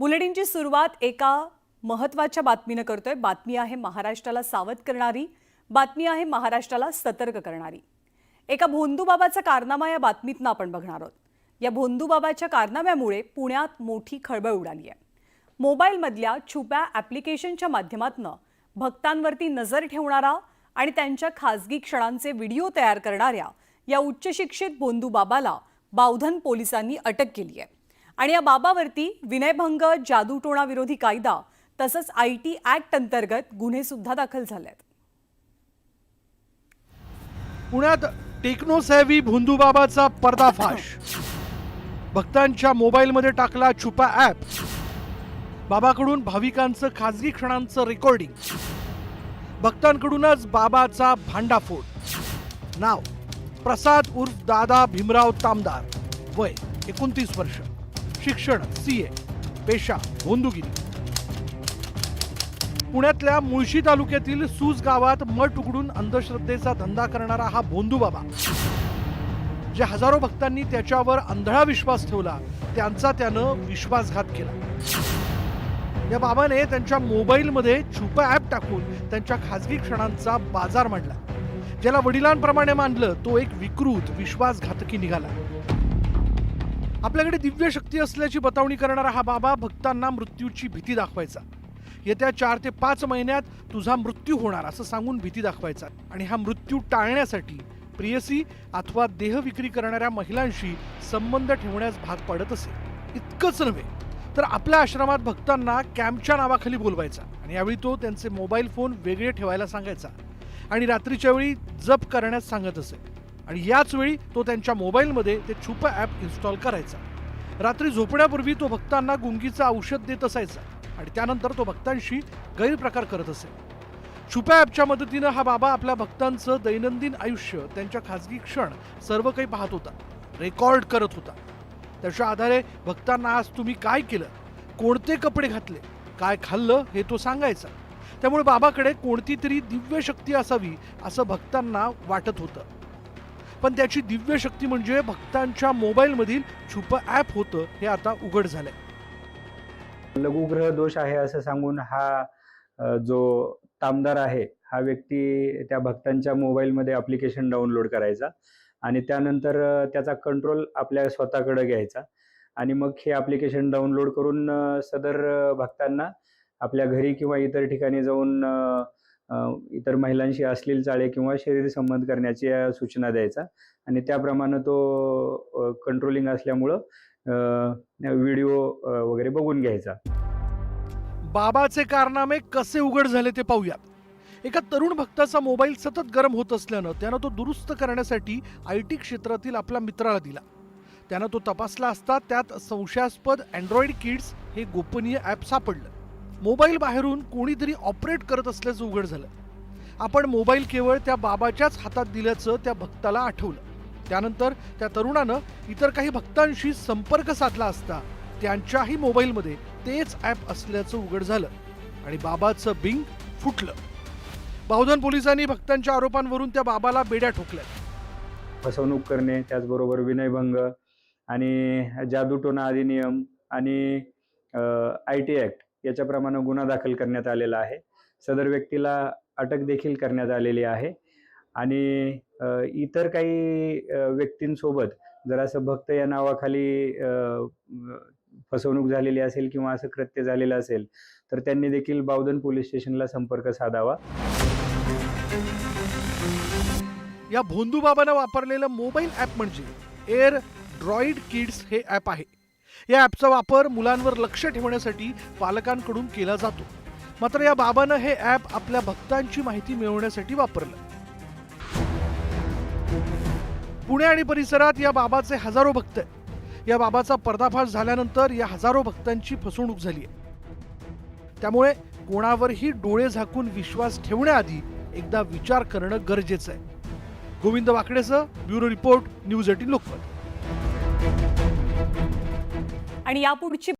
बुलेटिनची सुरुवात एका महत्त्वाच्या बातमीनं करतोय. बातमी आहे महाराष्ट्राला सावध करणारी बातमी आहे महाराष्ट्राला सतर्क करणारी. एका भोंदूबाबाचा कारनामा या बातमीतनं आपण बघणार आहोत. या भोंदूबाबाच्या कारनाम्यामुळे पुण्यात मोठी खळबळ उडाली आहे. मोबाईलमधल्या छुप्या ॲप्लिकेशनच्या माध्यमातनं भक्तांवरती नजर ठेवणारा आणि त्यांच्या खाजगी क्षणांचे व्हिडिओ तयार करणाऱ्या या उच्चशिक्षित भोंदूबाबाला बावधन पोलिसांनी अटक केली आहे. आणि या बाबावरती विनयभंग जादूटोणा विरोधी कायदा तसंच आय टी ऍक्ट अंतर्गत गुन्हे सुद्धा दाखल झाले आहेत पुण्यात टेक्नोसॅव्ही भोंदूबाबाचा पर्दाफाश. भक्तांच्या मोबाईलमध्ये टाकला छुपा ॲप. बाबाकडून भाविकांचं खाजगी क्षणांचं रेकॉर्डिंग. भक्तांकडूनच बाबाचा भांडाफोड. नाव प्रसाद उर्फ दादा भीमराव तामदार. वय एकोणतीस वर्ष. शिक्षण सी ए पेशा भोंदुगिरी पुण्यातल्या मुळशी तालुक्यातील सूज गावात मठ उघडून अंधश्रद्धेचा धंदा करणारा हा भोंदू बाबा जे हजारो भक्तांनी त्याच्यावर अंधळा विश्वास ठेवला त्यांचा त्यानं विश्वासघात केला. या बाबाने त्यांच्या मोबाईलमध्ये छुपा ॲप टाकून त्यांच्या खाजगी क्षणांचा बाजार मांडला. ज्याला वडिलांप्रमाणे मानलं तो एक विकृत विश्वासघातकी निघाला. आपल्याकडे दिव्य शक्ती असल्याची बतावणी करणारा हा बाबा भक्तांना मृत्यूची भीती दाखवायचा. येत्या चार ते पाच महिन्यात तुझा मृत्यू होणार असं सांगून भीती दाखवायचा आणि हा मृत्यू टाळण्यासाठी प्रियसी अथवा देह विक्री करणाऱ्या महिलांशी संबंध ठेवण्यास भाग पडत असे. इतकंच नव्हे तर आपल्या आश्रमात भक्तांना कॅम्पच्या नावाखाली बोलवायचा आणि यावेळी तो त्यांचे मोबाईल फोन वेगळे ठेवायला सांगायचा आणि रात्रीच्या वेळी जप करण्यास सांगत असे. आणि याच वेळी तो त्यांच्या मोबाईलमध्ये ते छुप ॲप इन्स्टॉल करायचा. रात्री झोपण्यापूर्वी तो भक्तांना गुंगीचं औषध देत असायचा आणि त्यानंतर तो भक्तांशी गैरप्रकार करत असे. छुप्या ॲपच्या मदतीनं हा बाबा आपल्या भक्तांचं दैनंदिन आयुष्य त्यांच्या खाजगी क्षण सर्व काही पाहत होता रेकॉर्ड करत होता. त्याच्या आधारे भक्तांना आज तुम्ही काय केलं कोणते कपडे घातले काय खाल्लं हे तो सांगायचा. त्यामुळे बाबाकडे कोणती तरी दिव्य शक्ती असावी असं भक्तांना वाटत होतं. पण त्याची दिव्य शक्ती म्हणजे भक्तांच्या मोबाईलमधील छुप ॲप होतं हे आता उघड झालंय. लघुग्रह दोष आहे असं सांगून हा जो तामदार आहे हा व्यक्ती त्या भक्तांच्या मोबाईलमध्ये अप्लिकेशन डाउनलोड करायचा आणि त्यानंतर त्याचा कंट्रोल आपल्या स्वतःकडे घ्यायचा आणि मग हे ॲप्लिकेशन डाउनलोड करून सदर भक्तांना आपल्या घरी किंवा इतर ठिकाणी जाऊन इतर महिलांशी अश्लील चाळे किंवा शरीर संबंध करण्याची सूचना द्यायचा. आणि त्याप्रमाणे तो कंट्रोलिंग असल्यामुळं व्हिडिओ वगैरे बघून घ्यायचा. बाबाचे कारनामे कसे उघड झाले ते पाहूयात. एका तरुण भक्ताचा मोबाईल सतत गरम होत असल्यानं त्यानं तो दुरुस्त करण्यासाठी आय टी क्षेत्रातील आपल्या मित्राला दिला. त्यानं तो तपासला असता त्यात संशयास्पद अँड्रॉइड किड्स हे गोपनीय ॲप सापडलं. मोबाईल बाहेरून कोणीतरी ऑपरेट करत असल्याचं उघड झालं. आपण मोबाईल केवळ त्या बाबाच्याच हातात दिल्याचं त्या भक्ताला आठवलं. त्यानंतर त्या तरुणानं इतर काही भक्तांशी संपर्क साधला असता त्यांच्याही मोबाईलमध्ये तेच ॲप असल्याचं उघड झालं आणि बाबाचं बिंग फुटलं. बावधन पोलिसांनी भक्तांच्या आरोपांवरून त्या बाबाला बेड्या ठोकल्या. फसवणूक करणे त्याचबरोबर विनयभंग आणि जादूटोना अधिनियम आणि आय टी ॲक्ट. याच्याप्रमाणे गुन्हा दाखल करण्यात आलेला आहे. सदर व्यक्तीला अटक देखील करण्यात आलेली आहे. आणि इतर काही व्यक्तींसोबत जर असं भक्त या नावाखाली फसवणूक झालेली असेल किंवा असं कृत्य झालेलं असेल तर त्यांनी देखील बावधन पोलीस स्टेशनला संपर्क साधावा. या भोंदूबाबानं वापरलेलं मोबाईल ॲप म्हणजे एअर ड्रॉइड किड्स हे ॲप आहे. या ॲपचा वापर मुलांवर लक्ष ठेवण्यासाठी पालकांकडून केला जातो. मात्र या बाबानं हे ॲप आपल्या भक्तांची माहिती मिळवण्यासाठी वापरलं. पुणे आणि परिसरात या बाबाचे हजारो भक्त आहेत. या बाबाचा पर्दाफाश झाल्यानंतर या हजारो भक्तांची फसवणूक झाली आहे. त्यामुळे कोणावरही डोळे झाकून विश्वास ठेवण्याआधी एकदा विचार करणं गरजेचं आहे. Govind वाकडेचं bureau report News Eighteen Lokmat. आणि यापुढची